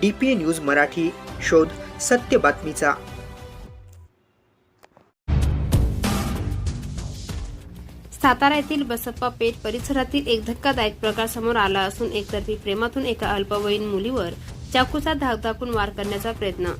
D P A news Marathi शोध सत्य बातमीचा. सातारा येथील बसप्पा पेठ परिसरातील एक धक्कादायक प्रकार समोर आला असून एकतर्फी प्रेमातून एका अल्पवयीन मुलीवर चाकूचा धाक दाखवून वार करण्याचा प्रयत्न.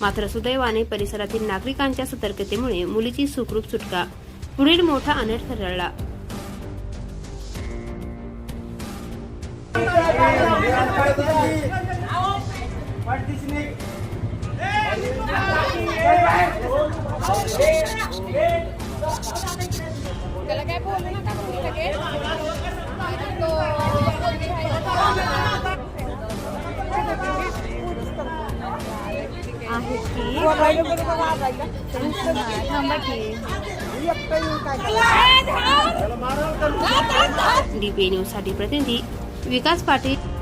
मात्र सुदैवाने परिसरातील नागरिकांच्या सतर्कतेमुळे मुलीची सुखरूप सुटका. पुढील मोठा अनर्थ ठरला त्याला काय बोलू नका तुम्ही लगेच आहे की थांबा की न्यूजसाठी प्रतिनिधी विकास पाटील